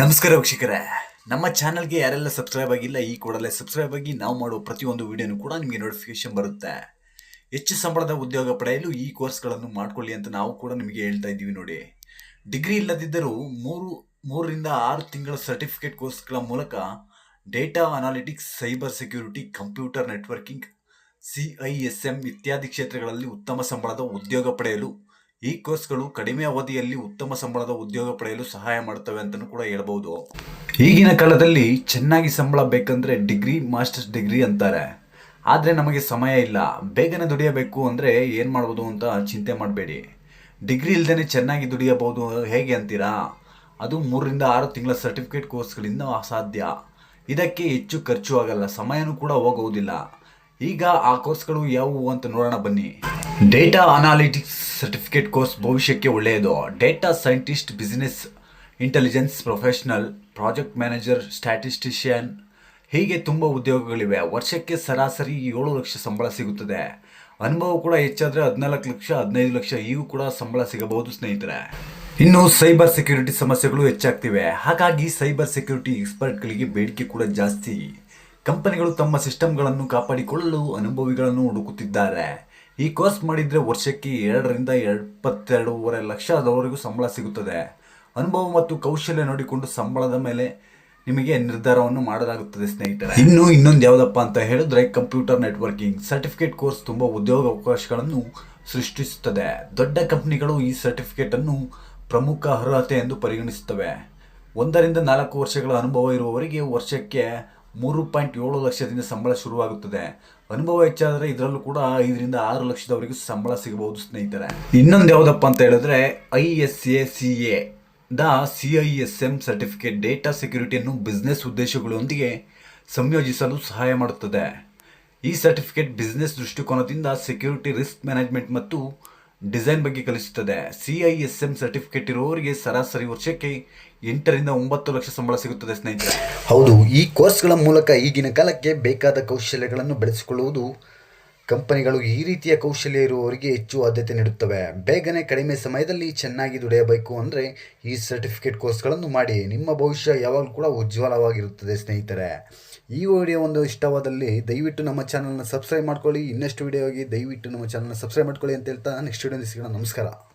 ನಮಸ್ಕಾರ ವೀಕ್ಷಕರೇ. ನಮ್ಮ ಚಾನಲ್ಗೆ ಯಾರೆಲ್ಲ ಸಬ್ಸ್ಕ್ರೈಬ್ ಆಗಿಲ್ಲ, ಈ ಕೂಡಲೇ ಸಬ್ಸ್ಕ್ರೈಬ್ ಆಗಿ ನಾವು ಮಾಡುವ ಪ್ರತಿಯೊಂದು ವಿಡಿಯೋನು ಕೂಡ ನಿಮಗೆ ನೋಟಿಫಿಕೇಶನ್ ಬರುತ್ತೆ. ಹೆಚ್ಚು ಸಂಬಳದ ಉದ್ಯೋಗ ಪಡೆಯಲು ಈ ಕೋರ್ಸ್ಗಳನ್ನು ಮಾಡ್ಕೊಳ್ಳಿ ಅಂತ ನಾವು ಕೂಡ ನಿಮಗೆ ಹೇಳ್ತಾ ಇದ್ದೀವಿ ನೋಡಿ. ಡಿಗ್ರಿ ಇಲ್ಲದಿದ್ದರೂ ಮೂರು, ಮೂರರಿಂದ ಆರು ತಿಂಗಳ ಸರ್ಟಿಫಿಕೇಟ್ ಕೋರ್ಸ್ಗಳ ಮೂಲಕ data analytics, cyber security, computer networking, C I ಇತ್ಯಾದಿ ಕ್ಷೇತ್ರಗಳಲ್ಲಿ ಉತ್ತಮ ಸಂಬಳದ ಉದ್ಯೋಗ ಪಡೆಯಲು ಈ ಕೋರ್ಸ್ಗಳು ಕಡಿಮೆ ಅವಧಿಯಲ್ಲಿ ಉತ್ತಮ ಸಂಬಳದ ಉದ್ಯೋಗ ಪಡೆಯಲು ಸಹಾಯ ಮಾಡ್ತವೆ ಅಂತಲೂ ಕೂಡ ಹೇಳ್ಬೋದು. ಈಗಿನ ಕಾಲದಲ್ಲಿ ಚೆನ್ನಾಗಿ ಸಂಬಳ ಬೇಕಂದ್ರೆ ಡಿಗ್ರಿ, ಮಾಸ್ಟರ್ಸ್ ಡಿಗ್ರಿ ಅಂತಾರೆ. ಆದರೆ ನಮಗೆ ಸಮಯ ಇಲ್ಲ. ಬೇಗನೆ ದುಡಿಯಬೇಕು ಅಂದರೆ ಏನು ಮಾಡ್ಬೋದು ಅಂತ ಚಿಂತೆ ಮಾಡಬೇಡಿ. ಡಿಗ್ರಿ ಇಲ್ಲದೇ ಚೆನ್ನಾಗಿ ದುಡಿಯಬಹುದು ಹೇಗೆ ಅಂತೀರಾ? ಅದು ಮೂರರಿಂದ ಆರು ತಿಂಗಳ ಸರ್ಟಿಫಿಕೇಟ್ ಕೋರ್ಸ್ಗಳಿಂದ ಅಸಾಧ್ಯ. ಇದಕ್ಕೆ ಹೆಚ್ಚು ಖರ್ಚು ಆಗಲ್ಲ. ಸಮಯನೂ ಕೂಡ ಹೋಗುವುದಿಲ್ಲ ಈಗ ಆ ಕೋರ್ಸ್ಗಳು ಯಾವುವು ಅಂತ ನೋಡೋಣ ಬನ್ನಿ. ಡೇಟಾ ಅನಾಲಿಟಿಕ್ಸ್ ಸರ್ಟಿಫಿಕೇಟ್ ಕೋರ್ಸ್ ಭವಿಷ್ಯಕ್ಕೆ ಒಳ್ಳೆಯದು. Data scientist business intelligence professional project manager statistician ಹೀಗೆ ತುಂಬ ಉದ್ಯೋಗಗಳಿವೆ. ವರ್ಷಕ್ಕೆ ಸರಾಸರಿ ಏಳು ಲಕ್ಷ ಸಂಬಳ ಸಿಗುತ್ತದೆ. ಅನುಭವ ಕೂಡ ಹೆಚ್ಚಾದರೆ ಹದಿನಾಲ್ಕು ಲಕ್ಷ, ಹದಿನೈದು ಲಕ್ಷ, ಈಗೂ ಕೂಡ ಸಂಬಳ ಸಿಗಬಹುದು ಸ್ನೇಹಿತರೆ. ಇನ್ನು ಸೈಬರ್ ಸೆಕ್ಯೂರಿಟಿ ಸಮಸ್ಯೆಗಳು ಹೆಚ್ಚಾಗ್ತಿವೆ. ಹಾಗಾಗಿ ಸೈಬರ್ ಸೆಕ್ಯೂರಿಟಿ ಎಕ್ಸ್ಪರ್ಟ್ಗಳಿಗೆ ಬೇಡಿಕೆ ಕೂಡ ಜಾಸ್ತಿ. ಕಂಪನಿಗಳು ತಮ್ಮ ಸಿಸ್ಟಮ್ಗಳನ್ನು ಕಾಪಾಡಿಕೊಳ್ಳಲು, ಅನುಭವಿಗಳನ್ನು ಹುಡುಕುತ್ತಿದ್ದಾರೆ. ಈ ಕೋರ್ಸ್ ಮಾಡಿದರೆ ವರ್ಷಕ್ಕೆ ಎರಡರಿಂದ ಎಪ್ಪತ್ತೆರಡೂವರೆ ಲಕ್ಷದವರೆಗೂ ಸಂಬಳ ಸಿಗುತ್ತದೆ. ಅನುಭವ ಮತ್ತು ಕೌಶಲ್ಯ ನೋಡಿಕೊಂಡು ಸಂಬಳದ ಮೇಲೆ ನಿಮಗೆ ನಿರ್ಧಾರವನ್ನು ಮಾಡಲಾಗುತ್ತದೆ ಸ್ನೇಹಿತರೆ. ಇನ್ನು ಇನ್ನೊಂದು ಯಾವುದಪ್ಪ ಅಂತ ಹೇಳಿದ್ರೆ ಕಂಪ್ಯೂಟರ್ ನೆಟ್ವರ್ಕಿಂಗ್. ಸರ್ಟಿಫಿಕೇಟ್ ಕೋರ್ಸ್ ತುಂಬ ಉದ್ಯೋಗ ಅವಕಾಶಗಳನ್ನು ಸೃಷ್ಟಿಸುತ್ತದೆ. ದೊಡ್ಡ ಕಂಪ್ನಿಗಳು ಈ ಸರ್ಟಿಫಿಕೇಟ್ ಅನ್ನು ಪ್ರಮುಖ ಅರ್ಹತೆ ಎಂದು ಪರಿಗಣಿಸುತ್ತವೆ. ಒಂದರಿಂದ ನಾಲ್ಕು ವರ್ಷಗಳ ಅನುಭವ ಇರುವವರಿಗೆ ವರ್ಷಕ್ಕೆ ಮೂರು ಪಾಯಿಂಟ್ ಏಳು ಲಕ್ಷದಿಂದ ಸಂಬಳ ಶುರುವಾಗುತ್ತದೆ. ಅನುಭವ ಹೆಚ್ಚಾದರೆ ಇದರಲ್ಲೂ ಕೂಡ ಐದರಿಂದ ಆರು ಲಕ್ಷದವರೆಗೂ ಸಂಬಳ ಸಿಗಬಹುದು ಸ್ನೇಹಿತರೆ. ಇನ್ನೊಂದು ಯಾವುದಪ್ಪ ಅಂತ ಹೇಳಿದ್ರೆ I S A, C A the C I S M certificate data ಸೆಕ್ಯೂರಿಟಿಯನ್ನು business ಉದ್ದೇಶಗಳೊಂದಿಗೆ ಸಂಯೋಜಿಸಲು ಸಹಾಯ ಮಾಡುತ್ತದೆ. ಈ ಸರ್ಟಿಫಿಕೇಟ್ ಬಿಸ್ನೆಸ್ ದೃಷ್ಟಿಕೋನದಿಂದ ಸೆಕ್ಯೂರಿಟಿ ರಿಸ್ಕ್ ಮ್ಯಾನೇಜ್ಮೆಂಟ್ ಮತ್ತು ಡಿಸೈನ್ ಬಗ್ಗೆ ಕಲಿಸುತ್ತದೆ. C I S M certificate ಇರುವವರಿಗೆ ಸರಾಸರಿ ವರ್ಷಕ್ಕೆ ಎಂಟರಿಂದ ಒಂಬತ್ತು ಲಕ್ಷ ಸಂಬಳ ಸಿಗುತ್ತದೆ ಸ್ನೇಹಿತರೆ. ಹೌದು, ಈ ಕೋರ್ಸ್ಗಳ ಮೂಲಕ ಈಗಿನ ಕಾಲಕ್ಕೆ ಬೇಕಾದ ಕೌಶಲ್ಯಗಳನ್ನು ಬೆಳೆಸಿಕೊಳ್ಳುವುದು ಕಂಪನಿಗಳು ಈ ರೀತಿಯ ಕೌಶಲ್ಯ ಇರುವವರಿಗೆ ಹೆಚ್ಚು ಆದ್ಯತೆ ನೀಡುತ್ತವೆ. ಬೇಗನೆ ಕಡಿಮೆ ಸಮಯದಲ್ಲಿ ಚೆನ್ನಾಗಿ ದುಡಿಯಬೇಕು ಅಂದರೆ ಈ ಸರ್ಟಿಫಿಕೇಟ್ ಕೋರ್ಸ್ಗಳನ್ನು ಮಾಡಿ. ನಿಮ್ಮ ಭವಿಷ್ಯ ಯಾವಾಗಲೂ ಕೂಡ ಉಜ್ವಲವಾಗಿರುತ್ತದೆ ಸ್ನೇಹಿತರೆ. ಈ ವಿಡಿಯೋ ಒಂದು ಇಷ್ಟವಾದಲ್ಲಿ ದಯವಿಟ್ಟು ನಮ್ಮ ಚಾನಲ್ನ ಸಬ್ಸ್ಕ್ರೈಬ್ ಮಾಡ್ಕೊಳ್ಳಿ. ಇನ್ನಷ್ಟು ವಿಡಿಯೋಗೆ ದಯವಿಟ್ಟು ನಮ್ಮ ಚಾನಲ್ನ ಸಬ್ಸ್ಕ್ರೈಬ್ ಮಾಡ್ಕೊಳ್ಳಿ ಅಂತ ಹೇಳ್ತಾ ನೆಕ್ಸ್ಟ್ ವಿಡಿಯೋ ಸಿಗೋಣ. ನಮಸ್ಕಾರ.